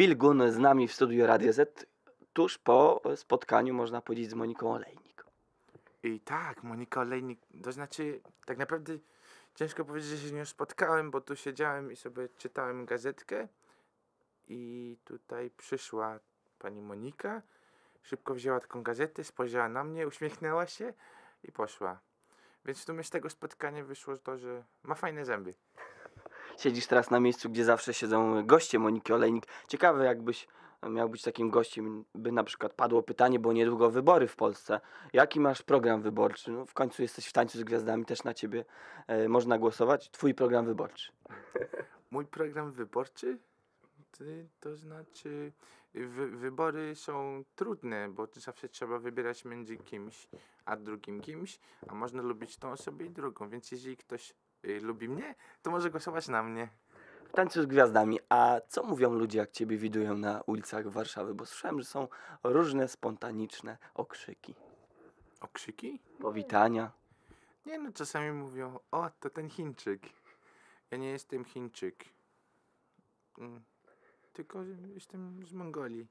Bill Gunn z nami w studiu Radio Z tuż po spotkaniu, można powiedzieć, z Moniką Olejnik. I tak, Monika Olejnik, to znaczy, tak naprawdę ciężko powiedzieć, że się z nią spotkałem, bo tu siedziałem i sobie czytałem gazetkę i tutaj przyszła pani Monika, szybko wzięła taką gazetę, spojrzała na mnie, uśmiechnęła się i poszła. Więc w sumie z tego spotkania wyszło to, że ma fajne zęby. Siedzisz teraz na miejscu, gdzie zawsze siedzą goście Moniki Olejnik. Ciekawe, jakbyś miał być takim gościem, by na przykład padło pytanie, bo niedługo wybory w Polsce. Jaki masz program wyborczy? No, w końcu jesteś w tańcu z gwiazdami, też na ciebie e, można głosować. Twój program wyborczy. Mój program wyborczy? To znaczy, wy, wybory są trudne, bo zawsze trzeba wybierać między kimś a drugim kimś, a można lubić tą osobę i drugą, więc jeżeli ktoś y, lubi mnie, to może głosować na mnie. W tańcu z gwiazdami. A co mówią ludzie, jak ciebie widują na ulicach Warszawy? Bo słyszałem, że są różne spontaniczne okrzyki, Okrzyki? powitania. Nie no, czasami mówią, o, to ten Chińczyk. Ja nie jestem Chińczyk. Mm, Tylko jestem z Mongolii.